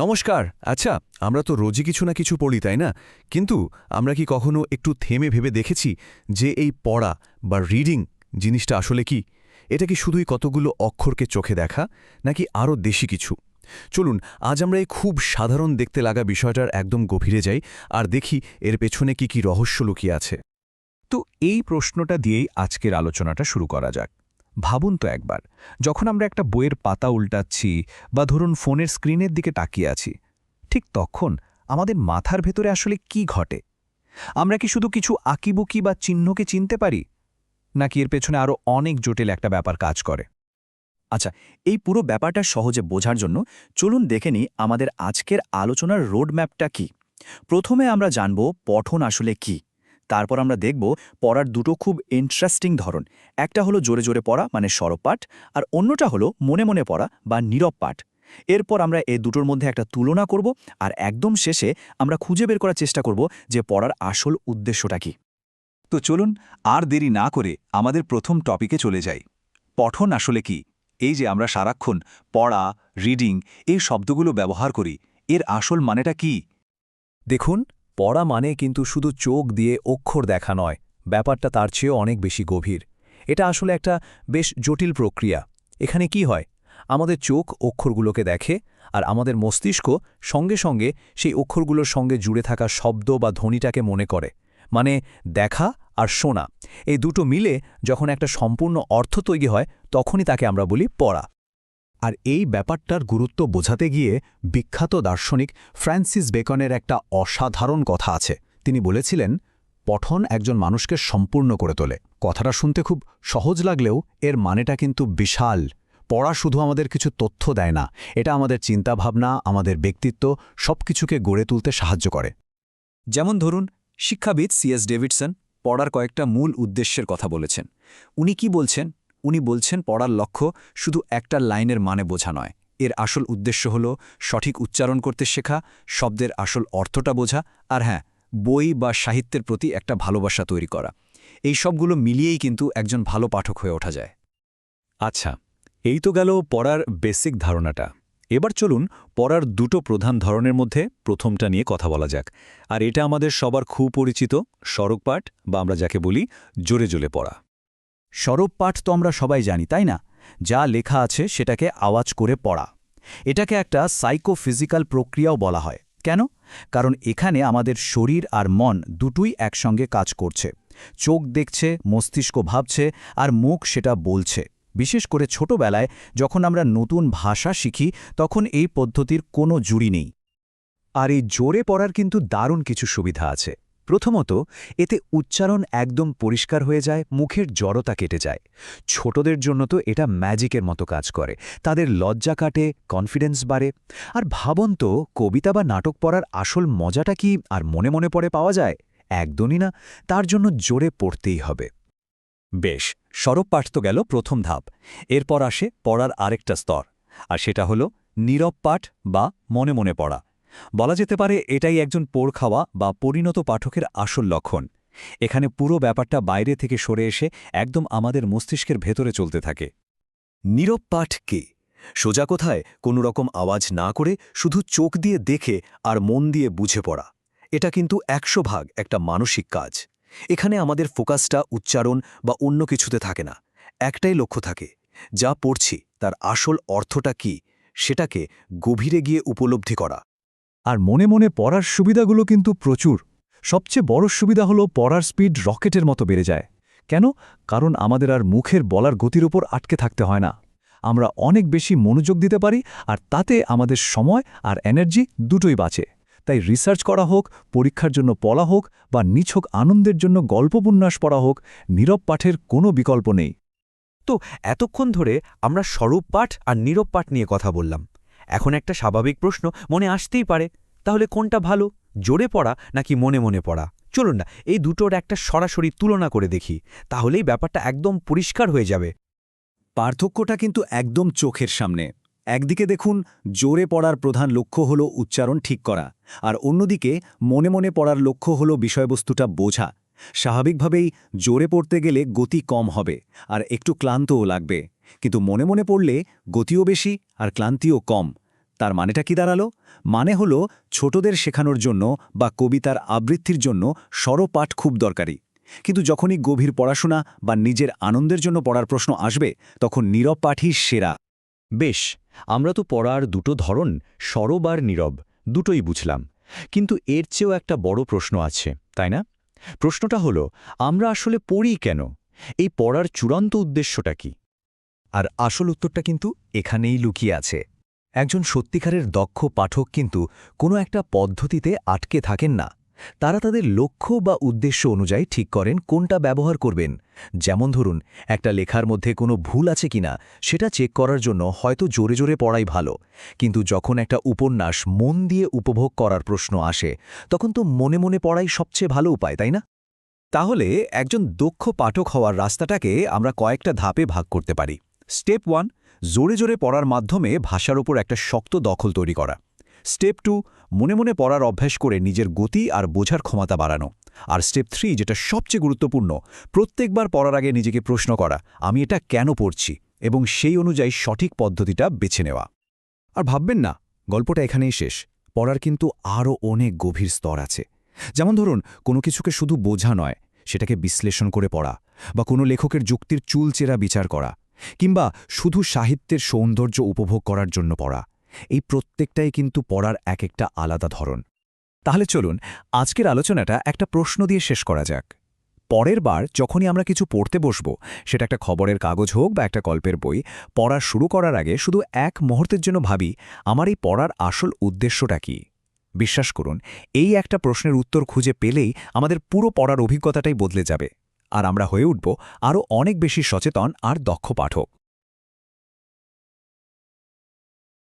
নমস্কার। আচ্ছা আমরা তো রোজই কিছু না কিছু পড়ি, তাই না? কিন্তু আমরা কি কখনো একটু থেমে ভেবে দেখেছি যে এই পড়া বা রিডিং জিনিসটা আসলে কি? এটা কি শুধুই কতগুলো অক্ষরকে চোখে দেখা, নাকি আরও দেশি কিছু? চলুন, আজ আমরা এই খুব সাধারণ দেখতে লাগা বিষয়টার একদম গভীরে যাই আর দেখি এর পেছনে কি কি রহস্য লুকিয়ে আছে। তো এই প্রশ্নটা দিয়েই আজকের আলোচনাটা শুরু করা যাক। ভাবুন তো একবার, যখন আমরা একটা বইয়ের পাতা উল্টাচ্ছি বা ধরুন ফোনের স্ক্রিনের দিকে তাকিয়ে আছি, ঠিক তখন আমাদের মাথার ভেতরে আসলে কি ঘটে? আমরা কি শুধু কিছু আঁকিবুকি বা চিহ্নকে চিনতে পারি? নাকি এর পেছনে আরও অনেক জটিল একটা ব্যাপার কাজ করে? আচ্ছা এই পুরো ব্যাপারটা সহজে বোঝার জন্য চলুন দেখে নিই আমাদের আজকের আলোচনার রোডম্যাপটা কি। প্রথমে আমরা জানব পঠন আসলে কি। তারপর আমরা দেখব পড়ার দুটো খুব ইন্টারেস্টিং ধরন। একটা হলো জোরে জোরে পড়া মানে সরব পাঠ, আর অন্যটা হলো মনে মনে পড়া বা নীরব পাঠ। এরপর আমরা এই দুটোর মধ্যে একটা তুলনা করব, আর একদম শেষে আমরা খুঁজে বের করার চেষ্টা করব যে পড়ার আসল উদ্দেশ্যটা কি। তো চলুন আর দেরি না করে আমাদের প্রথম টপিকে চলে যাই। পঠন আসলে কি? এই যে আমরা সারাক্ষণ পড়া, রিডিং এই শব্দগুলো ব্যবহার করি, এর আসল মানেটা কি? দেখুন পড়া মানে কিন্তু শুধু চোখ দিয়ে অক্ষর দেখা নয়, ব্যাপারটা তার চেয়েও অনেক বেশি গভীর। এটা আসলে একটা বেশ জটিল প্রক্রিয়া। এখানে কি হয়? আমাদের চোখ অক্ষরগুলোকে দেখে আর আমাদের মস্তিষ্ক সঙ্গে সঙ্গে সেই অক্ষরগুলোর সঙ্গে জুড়ে থাকা শব্দ বা ধ্বনিটাকে মনে করে মানে দেখা আর শোনা। এই দুটো মিলে যখন একটা সম্পূর্ণ অর্থ তৈরি হয়, তখনই তাকে আমরা বলি পড়া। আর এই ব্যাপারটার গুরুত্ব বোঝাতে গিয়ে বিখ্যাত দার্শনিক ফ্রান্সিস বেকনের একটা অসাধারণ কথা আছে। তিনি বলেছিলেন, পঠন একজন মানুষকে সম্পূর্ণ করে তোলে। কথাটা শুনতে খুব সহজ লাগলেও এর মানেটা কিন্তু বিশাল। পড়া শুধু আমাদের কিছু তথ্য দেয় না, এটা আমাদের চিন্তাভাবনা, আমাদের ব্যক্তিত্ব, সবকিছুকে গড়ে তুলতে সাহায্য করে। যেমন ধরুন, শিক্ষাবিদ সিএস ডেভিডসন পড়ার কয়েকটা মূল উদ্দেশ্যের কথা বলেছেন। উনি কি বলছেন? উনি বলছেন, পড়ার লক্ষ্য শুধু একটা লাইনের মানে বোঝা নয়। এর আসল উদ্দেশ্য হল সঠিক উচ্চারণ করতে শেখা, শব্দের আসল অর্থটা বোঝা, আর হ্যাঁ বই বা সাহিত্যের প্রতি একটা ভালোবাসা তৈরি করা। এই সবগুলো মিলিয়েই কিন্তু একজন ভালো পাঠক হয়ে ওঠা যায়। আচ্ছা এই তো গেল পড়ার বেসিক ধারণাটা। এবার চলুন পড়ার দুটো প্রধান ধরনের মধ্যে প্রথমটা নিয়ে কথা বলা যাক। আর এটা আমাদের সবার খুব পরিচিত সড়ক পাঠ, বা আমরা যাকে বলি জোরে জোরে পড়া। সরব পাঠ তো আমরা সবাই জানি, তাই না? যা লেখা আছে সেটাকে আওয়াজ করে পড়া। এটাকে একটা সাইকোফিজিক্যাল প্রক্রিয়াও বলা হয়। কেন? কারণ এখানে আমাদের শরীর আর মন দুটোই একসঙ্গে কাজ করছে। চোখ দেখছে, মস্তিষ্ক ভাবছে, আর মুখ সেটা বলছে। বিশেষ করে ছোটবেলায় যখন আমরা নতুন ভাষা শিখি, তখন এই পদ্ধতির কোনো জুড়ি নেই। আর এই জোরে পড়ার কিন্তু দারুণ কিছু সুবিধা আছে। প্রথমত, এতে উচ্চারণ একদম পরিষ্কার হয়ে যায়, মুখের জড়তা কেটে যায়। ছোটদের জন্য তো এটা ম্যাজিকের মতো কাজ করে। তাদের লজ্জা কাটে, কনফিডেন্স বাড়ে। আর ভাবন তো, কবিতা বা নাটক পড়ার আসল মজাটা কি আর মনে মনে পড়ে পাওয়া যায়? একদমই না। তার জন্য জোরে পড়তেই হবে। বেশ, সরব পাঠ তো গেল প্রথম ধাপ। এরপর আসে পড়ার আরেকটা স্তর। আর সেটা হলো, নীরব পাঠ বা মনে মনে পড়া। বলা যেতে পারে এটাই একজন পোড় খাওয়া বা পরিণত পাঠকের আসল লক্ষণ। এখানে পুরো ব্যাপারটা বাইরে থেকে সরে এসে একদম আমাদের মস্তিষ্কের ভেতরে চলতে থাকে। নীরব পাঠ কে? সোজা কোথায় কোনো রকম আওয়াজ না করে শুধু চোখ দিয়ে দেখে আর মন দিয়ে বুঝে পড়া। এটা কিন্তু একশো ভাগ একটা মানসিক কাজ। এখানে আমাদের ফোকাসটা উচ্চারণ বা অন্য কিছুতে থাকে না। একটাই লক্ষ্য থাকে, যা পড়ছি তার আসল অর্থটা কি সেটাকে গভীরে গিয়ে উপলব্ধি করা। আর মনে মনে পড়ার সুবিধাগুলো কিন্তু প্রচুর। সবচেয়ে বড় সুবিধা হলো পড়ার স্পিড রকেটের মতো বেড়ে যায়। কেন? কারণ আমাদের আর মুখের বলার গতির ওপর আটকে থাকতে হয় না। আমরা অনেক বেশি মনোযোগ দিতে পারি আর তাতে আমাদের সময় আর এনার্জি দুটোই বাঁচে। তাই রিসার্চ করা হোক, পরীক্ষার জন্য পড়া হোক বা নিছক আনন্দের জন্য গল্পোপন্যাস পড়া হোক, নীরব পাঠের কোনো বিকল্প নেই। তো এতক্ষণ ধরে আমরা স্বরূপ পাঠ আর নীরব পাঠ নিয়ে কথা বললাম। এখন একটা স্বাভাবিক প্রশ্ন মনে আসতেই পারে। তাহলে কোনটা ভালো, জোরে পড়া নাকি মনে মনে পড়া? চলুন না, এই দুটোর একটা সরাসরি তুলনা করে দেখি, তাহলেই ব্যাপারটা একদম পরিষ্কার হয়ে যাবে। পার্থক্যটা কিন্তু একদম চোখের সামনে। একদিকে দেখুন, জোরে পড়ার প্রধান লক্ষ্য হল উচ্চারণ ঠিক করা, আর অন্যদিকে মনে মনে পড়ার লক্ষ্য হল বিষয়বস্তুটা বোঝা। স্বাভাবিকভাবেই জোরে পড়তে গেলে গতি কম হবে, আর একটু ক্লান্তও লাগবে। কিন্তু মনে মনে পড়লে গতিও বেশি আর ক্লান্তিও কম। তার মানেটা কি দাঁড়াল? মানে হলো ছোটদের শেখানোর জন্য বা কবিতার আবৃত্তির জন্য স্বরপাঠ খুব দরকারি। কিন্তু যখনই গভীর পড়াশোনা বা নিজের আনন্দের জন্য পড়ার প্রশ্ন আসবে, তখন নীরব পাঠই সেরা। বেশ, আমরা তো পড়ার দুটো ধরন সরব আর নীরব, দুটোই বুঝলাম। কিন্তু এর চেয়েও একটা বড় প্রশ্ন আছে, তাই না? প্রশ্নটা হলো, আমরা আসলে পড়ি কেন? এই পড়ার চূড়ান্ত উদ্দেশ্যটা কি? আর আসল উত্তরটা কিন্তু এখানেই লুকিয়ে আছে। একজন সত্যিকারের দক্ষ পাঠক কিন্তু কোনো একটা পদ্ধতিতে আটকে থাকেন না। তারা তাদের লক্ষ্য বা উদ্দেশ্য অনুযায়ী ঠিক করেন কোনটা ব্যবহার করবেন। যেমন ধরুন, একটা লেখার মধ্যে কোনো ভুল আছে কিনা সেটা চেক করার জন্য হয়তো জোরে জোরে পড়াই ভালো। কিন্তু যখন একটা উপন্যাস মন দিয়ে উপভোগ করার প্রশ্ন আসে, তখন তো মনে মনে পড়াই সবচেয়ে ভালো উপায়, তাই না? তাহলে একজন দক্ষ পাঠক হওয়ার রাস্তাটাকে আমরা কয়েকটা ধাপে ভাগ করতে পারি। স্টেপ ওয়ান, জোরে জোরে পড়ার মাধ্যমে ভাষার ওপর একটা শক্ত দখল তৈরি করা। স্টেপ টু, মনে মনে পড়ার অভ্যাস করে নিজের গতি আর বোঝার ক্ষমতা বাড়ানো। আর স্টেপ থ্রি, যেটা সবচেয়ে গুরুত্বপূর্ণ, প্রত্যেকবার পড়ার আগে নিজেকে প্রশ্ন করা, আমি এটা কেন পড়ছি? এবং সেই অনুযায়ী সঠিক পদ্ধতিটা বেছে নেওয়া। আর ভাববেন না, গল্পটা এখানেই শেষ। পড়ার কিন্তু আরও অনেক গভীর স্তর আছে। যেমন ধরুন, কোনো কিছুকে শুধু বোঝা নয়, সেটাকে বিশ্লেষণ করে পড়া, বা কোনো লেখকের যুক্তির চুলচেরা বিচার করা কিংবা শুধু সাহিত্যের সৌন্দর্য উপভোগ করার জন্য পড়া, এই প্রত্যেকটাই কিন্তু পড়ার এক একটা আলাদা ধরন। তাহলে চলুন, আজকের আলোচনাটা একটা প্রশ্ন দিয়ে শেষ করা যাক। পরের বার যখনই আমরা কিছু পড়তে বসব, সেটা একটা খবরের কাগজ হোক বা একটা গল্পের বই, পড়া শুরু করার আগে শুধু এক মুহূর্তের জন্য ভাবি, আমার এই পড়ার আসল উদ্দেশ্যটা কি? বিশ্বাস করুন, এই একটা প্রশ্নের উত্তর খুঁজে পেলেই আমাদের পুরো পড়ার অভিজ্ঞতাটাই বদলে যাবে। আর আমরা হয়ে উঠব আরও অনেক বেশি সচেতন আর দক্ষ পাঠক।